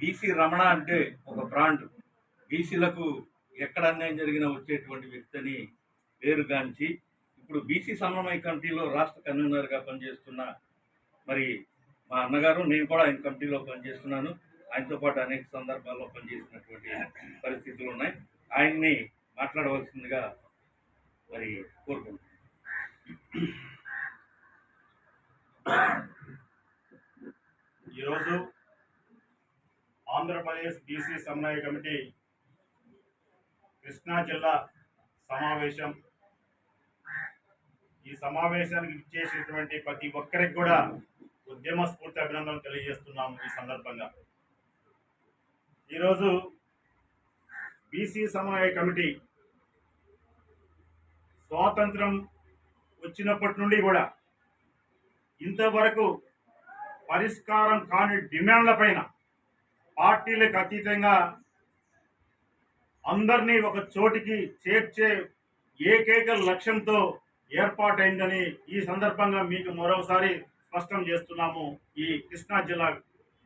BC Ramana అంటే ఒక brand. బీసీలకు ఎక్కడ అన్యాయం జరిగినా వచ్చేటువంటి వ్యక్తిని పేరుగాంచి ఇప్పుడు బీసీ సమన్వయ కమిటీలో రాష్ట్ర కన్వీనర్గా పనిచేస్తున్న మరి మా అన్నగారు నేను కూడా ఆయన కమిటీలో పనిచేస్తున్నాను. ఆయనతో పాటు అనేక సందర్భాల్లో పనిచేసినటువంటి పరిస్థితులు ఉన్నాయి. ఆయన్ని మాట్లాడవలసిందిగా మరి కోరుకుంటున్నాను. ఈరోజు ఆంధ్రప్రదేశ్ బీసీ సమన్వయ కమిటీ కృష్ణా జిల్లా సమావేశం. ఈ సమావేశానికి ఇచ్చేసినటువంటి ప్రతి ఒక్కరికి కూడా ఉద్యమ స్ఫూర్తి అభినందనలు తెలియజేస్తున్నాము ఈ సందర్భంగా. ఈరోజు బీసీ సమన్వయ కమిటీ స్వాతంత్రం వచ్చినప్పటి నుండి కూడా ఇంతవరకు పరిష్కారం కాని డిమాండ్ల పైన పార్టీలకు అతీతంగా అందరినీ ఒక చోటికి చేర్చే ఏకైక లక్ష్యంతో ఏర్పాటైందని ఈ సందర్భంగా మీకు మరోసారి స్పష్టం చేస్తున్నాము ఈ కృష్ణా జిల్లా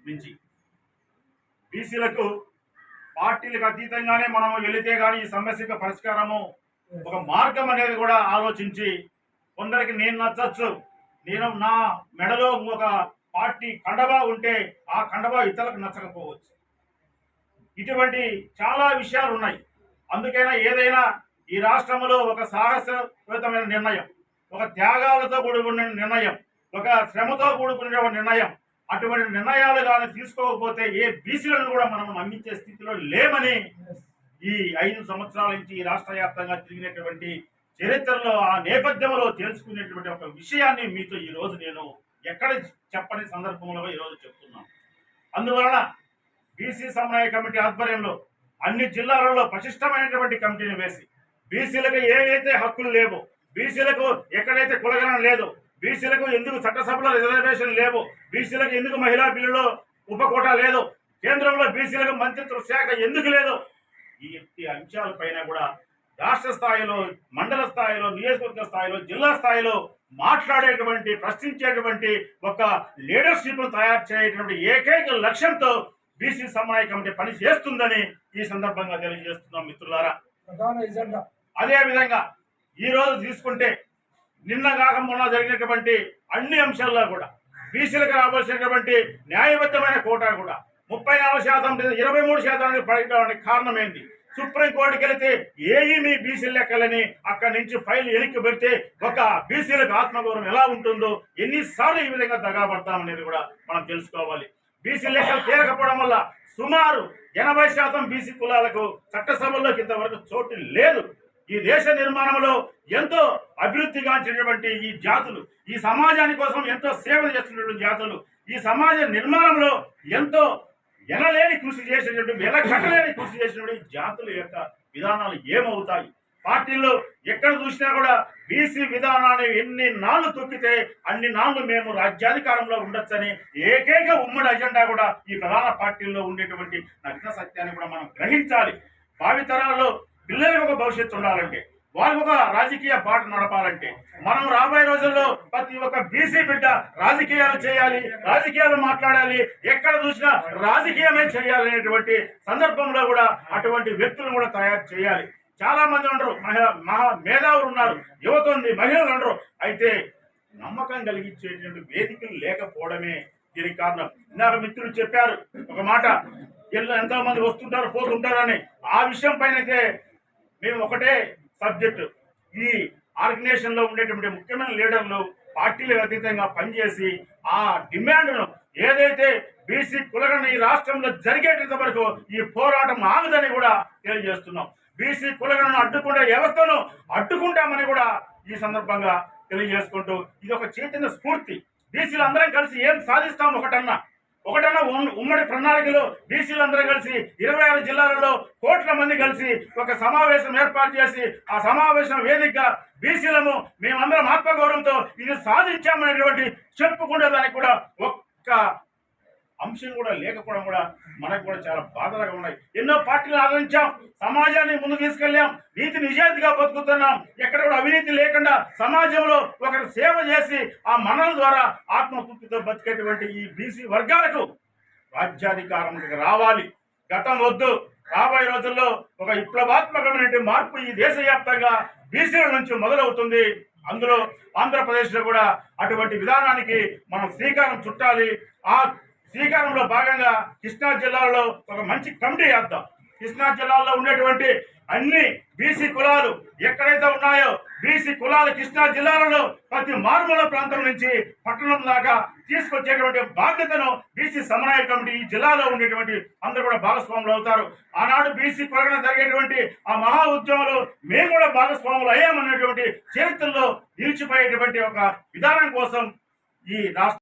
నుంచి. బీసీలకు పార్టీలకు అతీతంగానే మనం వెళితే కానీ ఈ సమస్యకు పరిష్కారము ఒక మార్గం అనేది కూడా ఆలోచించి కొందరికి నేను నచ్చచ్చు. నేను నా మెడలో ఒక పార్టీ కండబా ఉంటే ఆ కండబా ఇతరులకు నచ్చకపోవచ్చు. ఇటువంటి చాలా విషయాలు ఉన్నాయి. అందుకైనా ఏదైనా ఈ రాష్ట్రంలో ఒక సాహసపూరితమైన నిర్ణయం ఒక త్యాగాలతో కూడుకున్న నిర్ణయం ఒక శ్రమతో కూడుకునే ఒక నిర్ణయం అటువంటి నిర్ణయాలు కానీ తీసుకోకపోతే ఏ బీసీలను కూడా మనం నమ్మించే స్థితిలో లేమని ఈ ఐదు సంవత్సరాల నుంచి ఈ రాష్ట్ర వ్యాప్తంగా తిరిగినటువంటి చరిత్రలో ఆ నేపథ్యంలో తెలుసుకునేటువంటి ఒక విషయాన్ని మీతో ఈ రోజు నేను ఎక్కడ చెప్పని సందర్భంలో ఈరోజు రోజు అందువలన బీసీ సమన్వయ కమిటీ ఆధ్వర్యంలో అన్ని జిల్లాలలో పటిష్టమైనటువంటి కమిటీని వేసి బీసీలకు ఏవైతే హక్కులు లేవో బీసీలకు ఎక్కడైతే కులగనం లేదు బీసీలకు ఎందుకు చట్టసభలో రిజర్వేషన్ లేవు బీసీలకు ఎందుకు మహిళా బిల్లులో ఉపకోట లేదు కేంద్రంలో బీసీలకు మంత్రిత్వ శాఖ ఎందుకు లేదు ఈ ఈ అంశాలపైన కూడా రాష్ట్ర స్థాయిలో మండల స్థాయిలో నియోజకవర్గ స్థాయిలో జిల్లా స్థాయిలో మాట్లాడేటువంటి ప్రశ్నించేటువంటి ఒక లీడర్షిప్ తయారు చేయటువంటి ఏకైక లక్ష్యంతో బీసీ సమన్వయ కమిటీ పని చేస్తుందని ఈ సందర్భంగా తెలియజేస్తున్నాం మిత్రులారా. అదే విధంగా ఈ రోజు తీసుకుంటే నిన్న కాక మొన్న జరిగినటువంటి అన్ని అంశాల్లో కూడా బీసీలకు రావాల్సినటువంటి న్యాయబద్ధమైన కోటా కూడా ముప్పై నాలుగు శాతం లేదా ఇరవై మూడు శాతానికి పడడానికి కారణం ఏంది సుప్రీంకోర్టుకి వెళితే ఏఈ మీ బీసీ లెక్కలని అక్కడి నుంచి ఫైల్ వెనక్కి పెడితే ఒక బీసీలకు ఆత్మగౌరవం ఎలా ఉంటుందో ఎన్నిసార్లు ఈ విధంగా దగాపడతామనేది కూడా మనం తెలుసుకోవాలి. బీసీ లెక్కలు తీరకపోవడం వల్ల సుమారు ఎనభై శాతం బీసీ కులాలకు చట్టసభల్లోకి ఇంతవరకు చోటు లేదు. ఈ దేశ నిర్మాణంలో ఎంతో అభివృద్ధిగాంచినటువంటి ఈ జాతులు ఈ సమాజాని కోసం ఎంతో సేవ చేస్తున్నటువంటి జాతులు ఈ సమాజ నిర్మాణంలో ఎంతో ఎనలేని కృషి చేసినటువంటి వెలకట్టలేని కృషి చేసినటువంటి జాతుల యొక్క విధానాలు ఏమవుతాయి? పార్టీల్లో ఎక్కడ చూసినా కూడా బీసీ విధానాన్ని ఎన్ని నాళ్ళు తొక్కితే అన్ని నాళ్ళు మేము రాజ్యాధికారంలో ఉండొచ్చని ఏకైక ఉమ్మడి అజెండా కూడా ఈ ప్రధాన పార్టీల్లో ఉండేటువంటి నగ్న సత్యాన్ని కూడా మనం గ్రహించాలి. భావితరాల్లో పిల్లలకు ఒక భవిష్యత్తు ఉండాలంటే వాళ్ళు ఒక రాజకీయ పాట నడపాలంటే మనం రాబోయే రోజుల్లో ప్రతి ఒక్క బీసీ బిడ్డ రాజకీయాలు చేయాలి రాజకీయాలు మాట్లాడాలి ఎక్కడ చూసినా రాజకీయమే చేయాలి అనేటువంటి సందర్భంలో కూడా అటువంటి వ్యక్తులను కూడా తయారు చేయాలి. చాలా మంది ఉండరు మహిళ మహా మేధావులు ఉన్నారు యువత ఉంది మహిళలు ఉండరు. అయితే నమ్మకం కలిగించేటువంటి వేదికలు లేకపోవడమే దీనికి కారణం. ఇందాక మిత్రులు చెప్పారు ఒక మాట ఎల్లు ఎంతో మంది వస్తుంటారు అని. ఆ విషయం పైన అయితే మేము ఒకటే సబ్జెక్టు. ఈ ఆర్గనైజేషన్లో ఉండేటువంటి ముఖ్యమైన లీడర్లు పార్టీలకు అతీతంగా పనిచేసి ఆ డిమాండ్ను ఏదైతే బీసీ కులగణ ఈ రాష్ట్రంలో జరిగేటంత వరకు ఈ పోరాటం ఆగదని కూడా తెలియజేస్తున్నాం. బీసీ కులగణను అడ్డుకునే వ్యవస్థను అడ్డుకుంటామని కూడా ఈ సందర్భంగా తెలియజేసుకుంటూ ఇది ఒక చైతన్య స్ఫూర్తి. బీసీలు అందరం కలిసి ఏం సాధిస్తాం ఒకటన్నా? ఒకటన్నా ఉమ్- ఉమ్మడి ప్రణాళికలో బీసీలందరూ కలిసి ఇరవై ఆరు జిల్లాలలో కోట్ల మంది కలిసి ఒక సమావేశం ఏర్పాటు చేసి ఆ సమావేశం వేదికగా బీసీలను మేమందరం ఆత్మగౌరవంతో ఇది సాధించామనేటువంటి చెప్పుకునే దానికి కూడా ఒక్క అంశం కూడా లేకపోవడం కూడా మనకు కూడా చాలా బాధలుగా ఉన్నాయి. ఎన్నో పార్టీలు ఆదరించాం సమాజాన్ని ముందు తీసుకెళ్ళాం. నీతి నిజాయితీగా బతుకుతున్నాం. ఎక్కడ కూడా అవినీతి లేకుండా సమాజంలో ఒకరు సేవ చేసి ఆ మనల ద్వారా ఆత్మతృప్తితో బతికేటువంటి ఈ బీసీ వర్గాలకు రాజ్యాధికారం రావాలి. గతం వద్దు. రాబోయే రోజుల్లో ఒక విప్లవాత్మకమైన మార్పు ఈ దేశవ్యాప్తంగా బీసీల నుంచి మొదలవుతుంది. అందులో ఆంధ్రప్రదేశ్లో కూడా అటువంటి విధానానికి మనం శ్రీకారం చుట్టాలి. ఆ శ్రీకారంలో భాగంగా కృష్ణా జిల్లాలో ఒక మంచి కమిటీ వేద్దాం. కృష్ణా జిల్లాలో ఉండేటువంటి అన్ని బీసీ కులాలు ఎక్కడైతే ఉన్నాయో బీసీ కులాలు కృష్ణా జిల్లాలలో ప్రతి మారుమూల ప్రాంతం నుంచి పట్టణం దాకా తీసుకొచ్చేటువంటి బాధ్యతను బీసీ సమన్వయ కమిటీ ఈ జిల్లాలో ఉండేటువంటి అందరూ కూడా భాగస్వాములు అవుతారు. ఆనాడు బీసీ కులగన జరిగేటువంటి ఆ మహా ఉద్యమంలో మేము కూడా భాగస్వాములు అయ్యామనేటువంటి చరిత్రలో నిలిచిపోయేటువంటి ఒక విధానం కోసం ఈ రాష్ట్ర